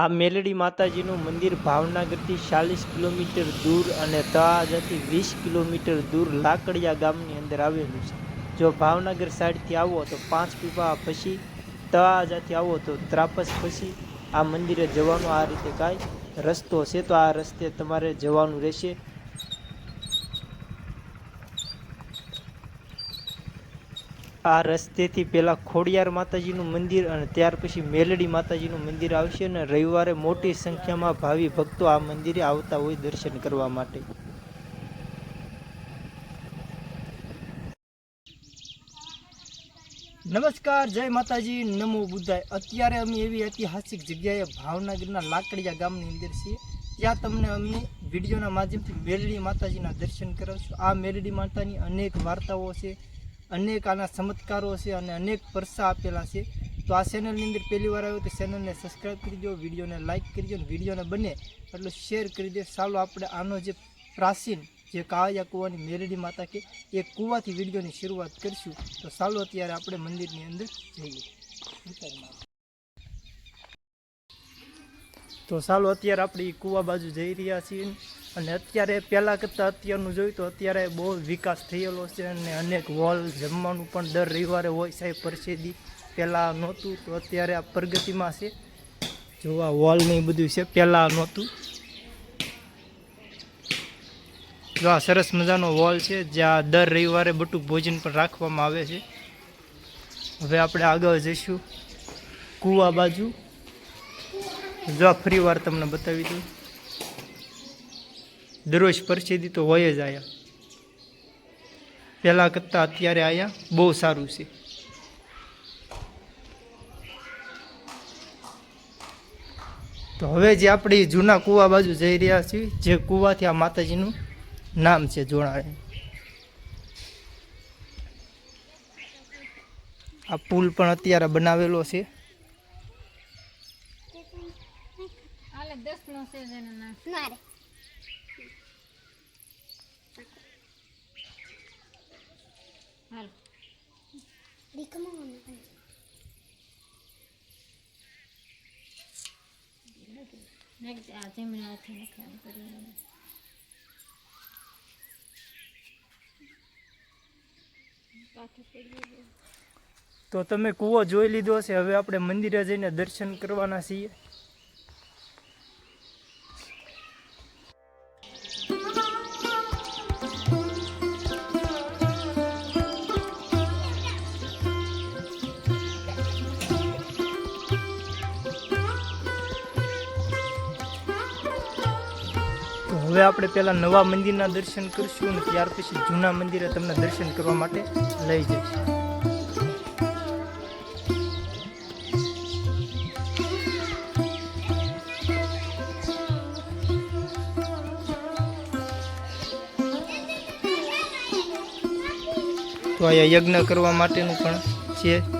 આ મેલડી માતાજીનું મંદિર ભાવનગરથી ચાલીસ કિલોમીટર દૂર અને તળાજાથી વીસ કિલોમીટર દૂર લાકડિયા ગામની અંદર આવેલું છે. જો ભાવનગર સાઈડથી આવો તો પાંચ પીપા પછી તળાજાથી આવો તો ત્રાપસ પછી આ મંદિરે જવાનો આ રીતે કાંઈ રસ્તો છે. તો આ રસ્તે તમારે જવાનું રહેશે. આ રસ્તેથી પહેલાં ખોડિયાર માતાજીનું મંદિર અને ત્યાર પછી મેલડી માતાજીનું મંદિર આવશે અને રવિવારે મોટી સંખ્યામાં ભાવિ ભક્તો આ મંદિરે આવતા હોય દર્શન કરવા માટે. નમસ્કાર, જય માતાજી. નમો બુદ્ધાય. અત્યારે અમે એવી ઐતિહાસિક જગ્યાએ ભાવનગરના લાકડિયા ગામની અંદર છીએ. ત્યાં તમને અમે વિડીયોના માધ્યમથી મેલડી માતાજીના દર્શન કરાવશું. આ મેલડી માતાની અનેક વાર્તાઓ છે. અનેક આના ચમત્કારો છે અને અનેક પરસા આપેલા છે. તો આ ચેનલની અંદર પહેલી વાર આવ્યો તો ચેનલને સબસ્ક્રાઈબ કરી દો વિડીયોને લાઇક કરી અને વિડીયોને બને એટલું શેર કરી દે. ચાલો આપણે આનો જે પ્રાચીન જે કાળિયા કૂવાની મેરડી માતા કે એ કૂવાથી વિડીયોની શરૂઆત કરીશું. તો ચાલો અત્યારે આપણે મંદિરની અંદર જઈએ. તો ચાલો અત્યારે આપણે કૂવા બાજુ જઈ રહ્યા છીએ અને અત્યારે પહેલાં કરતાં અત્યારનું જોયું તો અત્યારે બહુ વિકાસ થયેલો છે અને અનેક વોલ જમવાનું પણ દર રવિવારે હોય સાહેબ પરસેદી. પહેલાં નહોતું તો અત્યારે આ પ્રગતિમાં છે. જો આ વોલ ને બધું છે, પહેલાં નહોતું. જો આ સરસ મજાનો વોલ છે, જ્યાં દર રવિવારે બટુક ભોજન પણ રાખવામાં આવે છે. હવે આપણે આગળ જઈશું કૂવા બાજુ. જો ફરી વાર તમને બતાવી દઉં. દરરોજ પરસેદી તો હોય જ આયા. પહેલાં કરતાં અત્યારે આયા, બહુ સારું છે. તો હવે જે આપણે જૂના કૂવા બાજુ જઈ રહ્યા છીએ, જે કૂવાથી આ માતાજીનું નામ છે જોણાણે આ પુલ પણ અત્યારે બનાવેલો છે. ગયું તો તમે કૂવો જોઈ લીધો છે હવે આપણે મંદિરે જઈને દર્શન કરવાના છીએ. હવે આપણે પહેલાં નવા મંદિરના દર્શન કરીશું અને ત્યાર પછી જૂના મંદિરે તમને દર્શન કરવા માટે લઈ જઈશું. તો અહીંયા યજ્ઞ કરવા માટેનું પણ છે.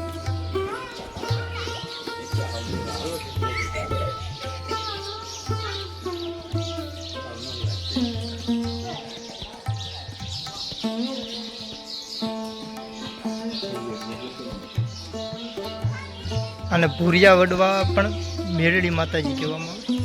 અને ભૂરિયા વડવા પણ મેરડી માતાજી કહેવામાં આવે.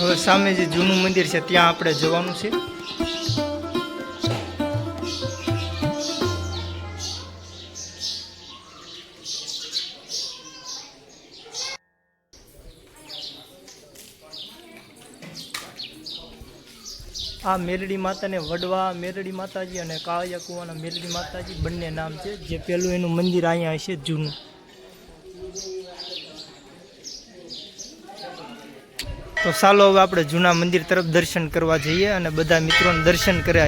હવે સામે જે જૂનું મંદિર છે, ત્યાં આપણે જવાનું છે. આ મેલડી માતાને વડવા મેલડી માતાજી અને કાળિયા કુવાના મેલડી માતાજી બંને નામ છે, જે પેલું એનું મંદિર અહીંયા હશે જૂનું. તો ચાલો હવે આપણે જૂના મંદિર તરફ દર્શન કરવા જઈએ અને બધા મિત્રોને દર્શન કરે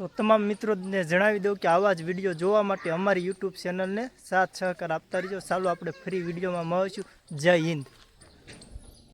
તો તમામ મિત્રોને જણાવી દઉં કે આવા જ વીડિયો જોવા માટે અમારી યુટ્યુબ ચેનલને સાથ સહકાર આપતા રહીજો. ચાલો આપણે ફ્રી વિડીયોમાં મળીશું. જય હિન્દ.